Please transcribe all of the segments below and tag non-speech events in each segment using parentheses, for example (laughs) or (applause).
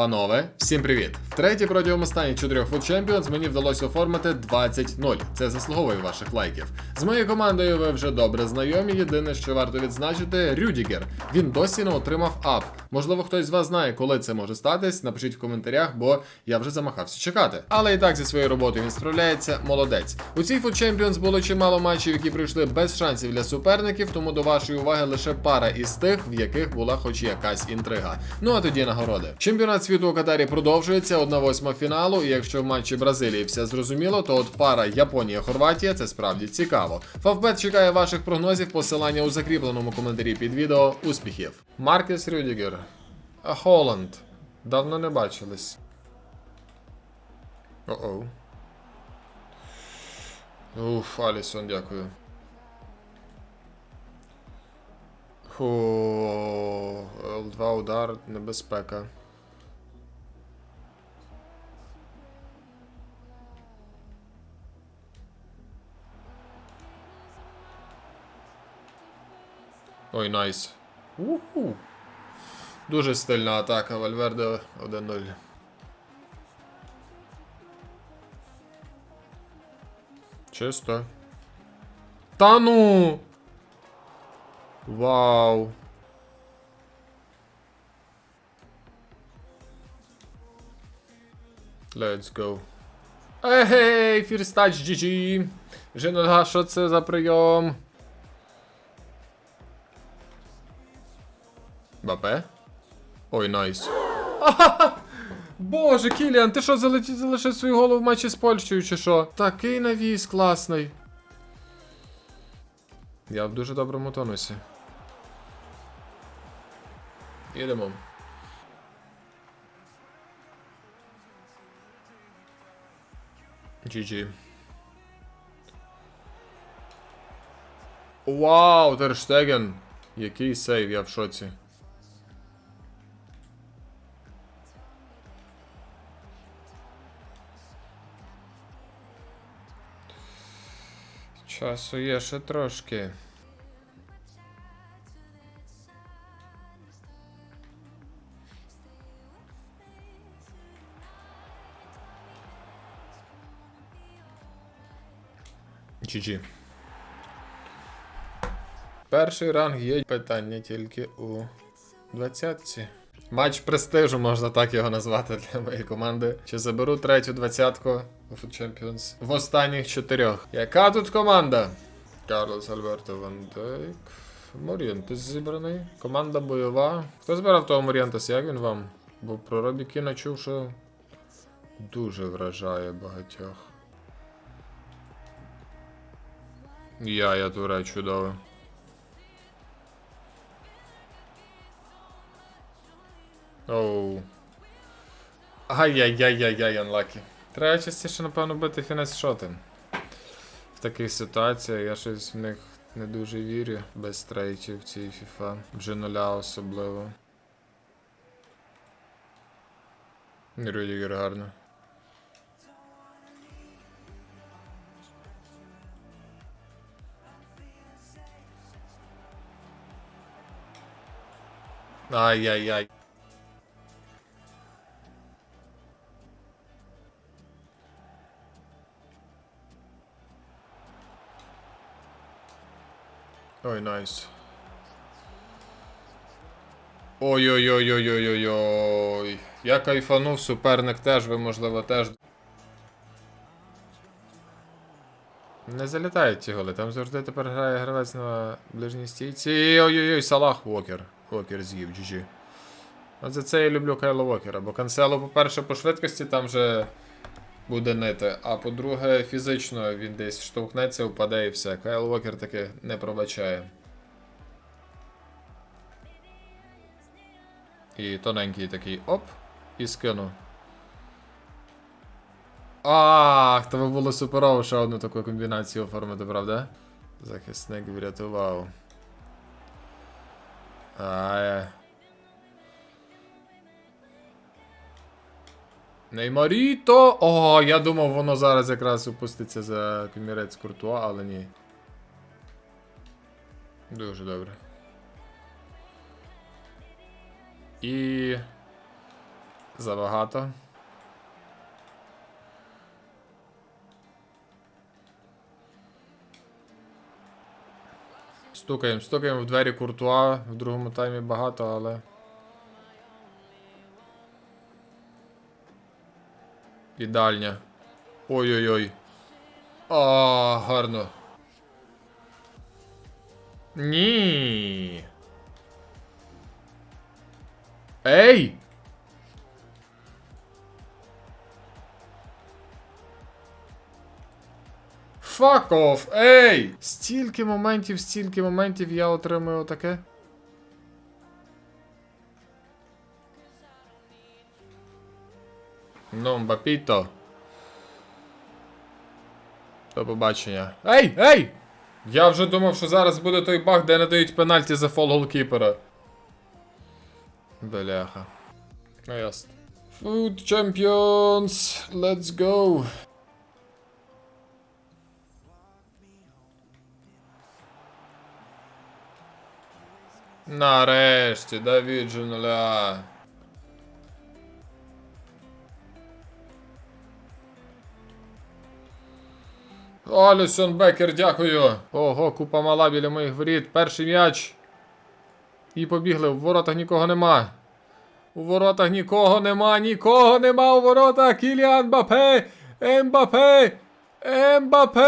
Панове, всім привіт! Втретє протягом останніх чотирьох Food Champions мені вдалося оформити 20-0. Це заслуговує ваших лайків. З моєю командою ви вже добре знайомі. Єдине, що варто відзначити, Рюдігер. Він досі не отримав ап. Можливо, хтось з вас знає, коли це може статись. Напишіть в коментарях, бо я вже замахався чекати. Але і так зі своєю роботою він справляється. Молодець. У цій Food Champions було чимало матчів, які пройшли без шансів для суперників, тому до вашої уваги лише пара із тих, в яких була хоч якась інтрига. Ну а тоді нагороди. Чемпіонат світу у Катарі продовжується, 1-8 фіналу. І якщо в матчі Бразилії все зрозуміло, то от пара Японія-Хорватія це справді цікаво. Фавбет чекає ваших прогнозів, посилання у закріпленому коментарі під відео. Успіхів! Маркес Рюдігер. Холланд. Давно не бачились. О-оу. Уф, Алісон, дякую. Фу, Л2 удар, небезпека. Ой, найс. Уху. Дуже стильна атака, Вальверде 1-0. Чисто. Та ну! Вау. Let's go. Егей, фірстач GG. Жінога, що це за прийом? Бапе? Ой, найс. (laughs) Боже, Кіліан, ти що залетів, залишив свою голову в матчі з Польщею чи що? Такий навіс класний. Я в дуже доброму тонусі. Їдемо. GG. Вау, Терштеген! Який сейв, я в шоці. Часу є ще трошки. GG. Перший ранг є питання тільки у двадцятці. Матч престижу, можна так його назвати для моєї команди. Чи заберу третю двадцятку у Champions в останніх чотирьох. Яка тут команда? Карлос Альберто Ван Дейк. Морієнтес зібраний. Команда бойова. Хто збирав того Морієнтеса? Як він вам? Бо про Робі чув, що дуже вражає багатьох. Я, я туре чудове. Оу. Ай-яй-яй-яй-яй, unlucky. Треба частіше, напевно, бити фінес шоти. В таких ситуаціях я щось в них не дуже вірю. Без трейтів в цій FIFA. Вже нуля особливо. Рюдігер гарно. Ай-яй-яй. Ой, найс. Ой-ой-ой-ой-ой-ой-ой. Я кайфанув, суперник теж, ви, можливо, теж. Не залітають ті голи, там завжди тепер грає гравець на ближній стійці. Ой-ой-ой, Салах Вокер. Вокер з'їв, GG. От за це я люблю Кайло Вокера, бо Кансело, по-перше, по швидкості там вже буде нити, а по-друге, фізично він десь штовхнеться, впаде і все. Кайл Вокер таки не пробачає. І тоненький такий оп, і скину. Ах, то було суперово ще одну таку комбінацію оформити, правда? Захисник врятував. Ай. Неймаріто! О, я думав, воно зараз якраз опуститься за комірець Куртуа, але ні. Дуже добре. І. Забагато. Стукаємо, стукаємо в двері Куртуа. В другому таймі багато, але. Ідеальня. Ой-ой-ой. А, гарно. Ні. Ей! Fuck off! Ей! Стільки моментів, стільки моментів я отримую отаке. Ну, Мбапіто. До побачення. Ей! Ей! Я вже думав, що зараз буде той баг, де надають пенальті за фол голкіпера. Бляха. Ну ясно. Food Champions, let's go. Нарешті, Давід же Алісон Бекер, дякую. Ого, купа мала біля моїх воріт. Перший м'яч. І побігли. В воротах нікого нема. У воротах нікого нема, нікого нема у воротах. Кіліан Бапе. Ембапе. Ембапе.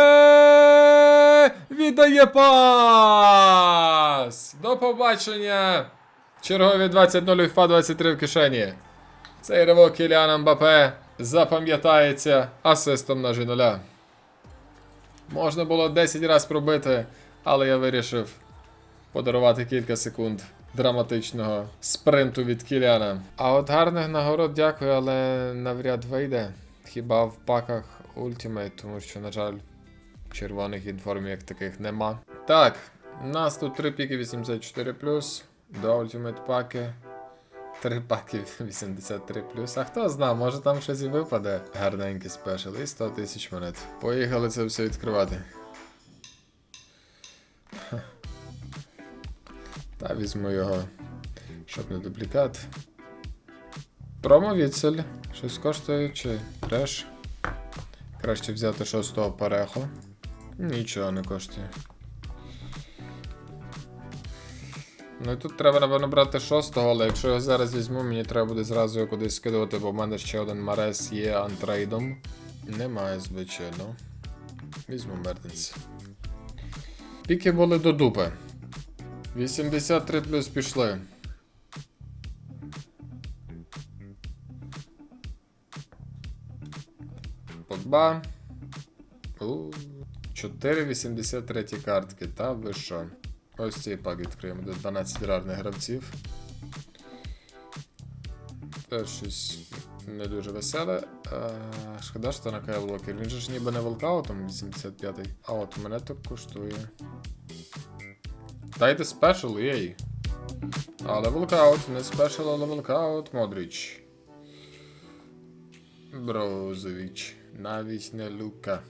Віддає пас. До побачення. Чергові 20-0 ФА 23 в кишені. Цей ривок Кіліана Мбапе запам'ятається асистом на Жіноля. Можна було 10 разів пробити, але я вирішив подарувати кілька секунд драматичного спринту від Кіляна. А от гарних нагород дякую, але навряд вийде. Хіба в паках Ultimate, тому що, на жаль, червоних інформів як таких нема. Так, у нас тут 3 піки 84, два Ultimate паки. Три паки 83 А хто знає, може там щось і випаде. Гарненький спешл і 100 тисяч монет. Поїхали це все відкривати. Та візьму його, щоб не дублікат. Промо відсель. Щось коштує чи треш. Краще взяти шостого пареху. Нічого не коштує. Ну і тут треба, напевно, брати шостого, але якщо я зараз візьму, мені треба буде зразу його кудись скидувати, бо в мене ще один Марес є антрейдом. Немає, звичайно. Візьму Мерденс. Піки були до дупи. 83 плюс пішли. Погба. У, 4,83 картки, та ви що? Ось цей пак відкриємо до 12 рарних гравців. Теж щось не дуже веселе. А, шкода, що на Кайлокер. Він же ж ніби не волкаутом 85-й. А от мене так коштує. Дайте спешл, єй. Але волкаут, не спешл, але волкаут, Модріч. Брозович. Навіть не Лука.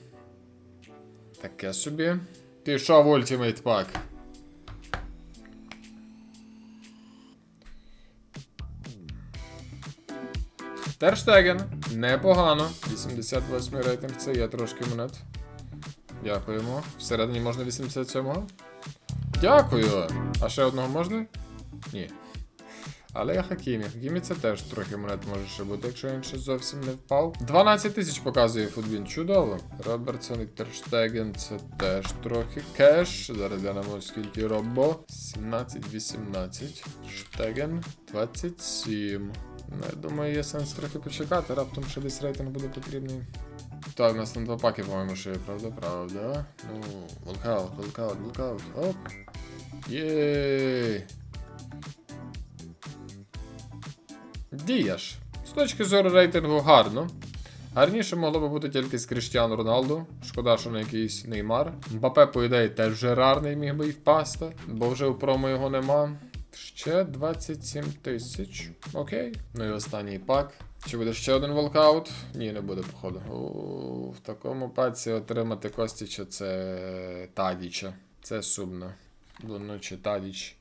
Таке собі. Пішов ультимейт пак. Терштеген. Непогано. 88 рейтинг, це є трошки монет. Дякуємо. Всередині можна 87-го. Дякую. А ще одного можна? Ні. Але я Хакімі. Хакімі це теж трохи монет може ще бути, якщо він ще зовсім не впав. 12 тисяч показує футбін. Чудово. Робертсон і Терштеген це теж трохи кеш. Зараз глянемо скільки робо. 17-18. Штеген 27. Ну, думаю, є сенс трохи почекати, раптом ще десь рейтинг буде потрібний. Так, у нас там два паки, по-моєму, ще є, правда? Правда. Ну, волкаут, волкаут, волкаут. Оп. Єй. Діяш. З точки зору рейтингу гарно. Гарніше могло би бути тільки з Кріштіану Роналду. Шкода, що не якийсь Неймар. Мбапе, по ідеї, теж вже рарний міг би і впасти, бо вже у промо його нема. Ще 27 тисяч. Окей. Ну і останній пак. Чи буде ще один волкаут? Ні, не буде, походу. У, в такому паці отримати Костіча це Тадіча. Це сумно. Блануче Тадіч.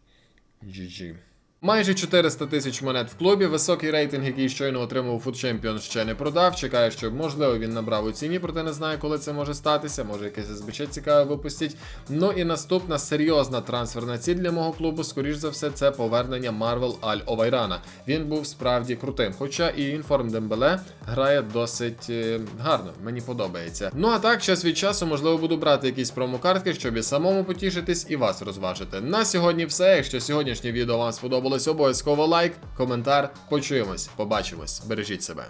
GG. Майже 400 тисяч монет в клубі. Високий рейтинг, який щойно отримав Food Champions, ще не продав. Чекаю, що можливо він набрав у ціні, проте не знаю, коли це може статися. Може якесь СБЧ цікаве випустять. Ну і наступна серйозна трансферна ціль для мого клубу. Скоріш за все, це повернення Марвел Аль Овайрана. Він був справді крутим. Хоча і інформ Дембеле грає досить е, гарно, мені подобається. Ну а так, час від часу, можливо, буду брати якісь промокартки, щоб і самому потішитись і вас розважити. На сьогодні все. Якщо сьогоднішнє відео вам сподобалось, обов'язково лайк, коментар. Почуємось, побачимось. Бережіть себе.